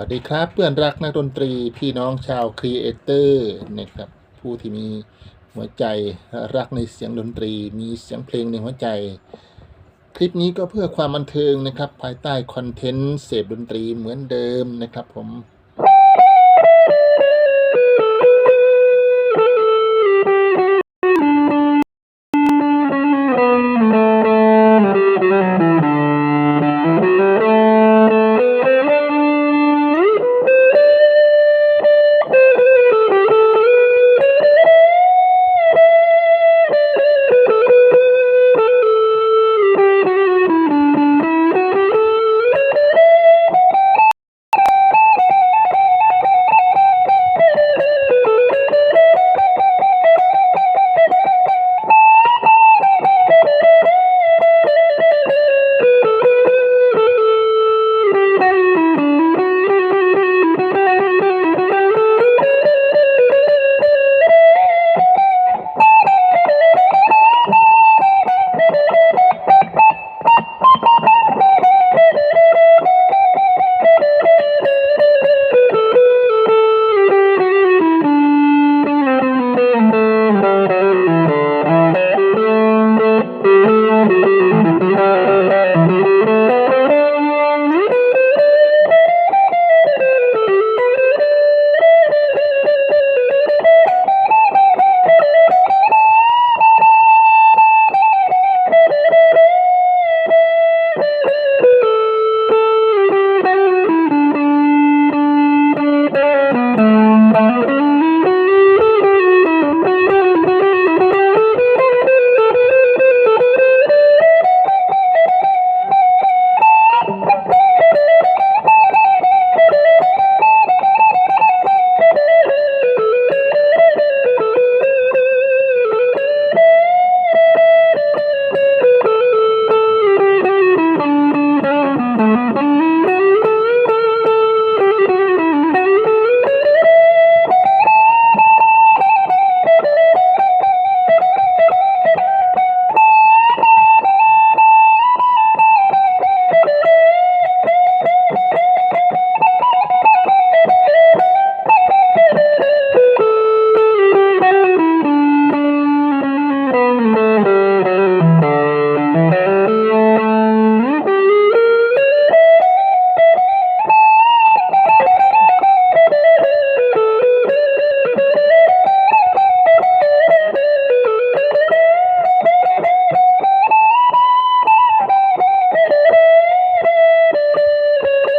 วัสดีครับเพื่อนรักนักดนตรีพี่น้องชาวครีเอเตอร์นะครับผู้ที่มีหัวใจรักในเสียงดนตรี มีเสียงเพลงในหัวใจ คลิปนี้ก็เพื่อความบันเทิงนะครับ ภายใต้คอนเทนต์เสพดนตรีเหมือนเดิมนะครับ ผม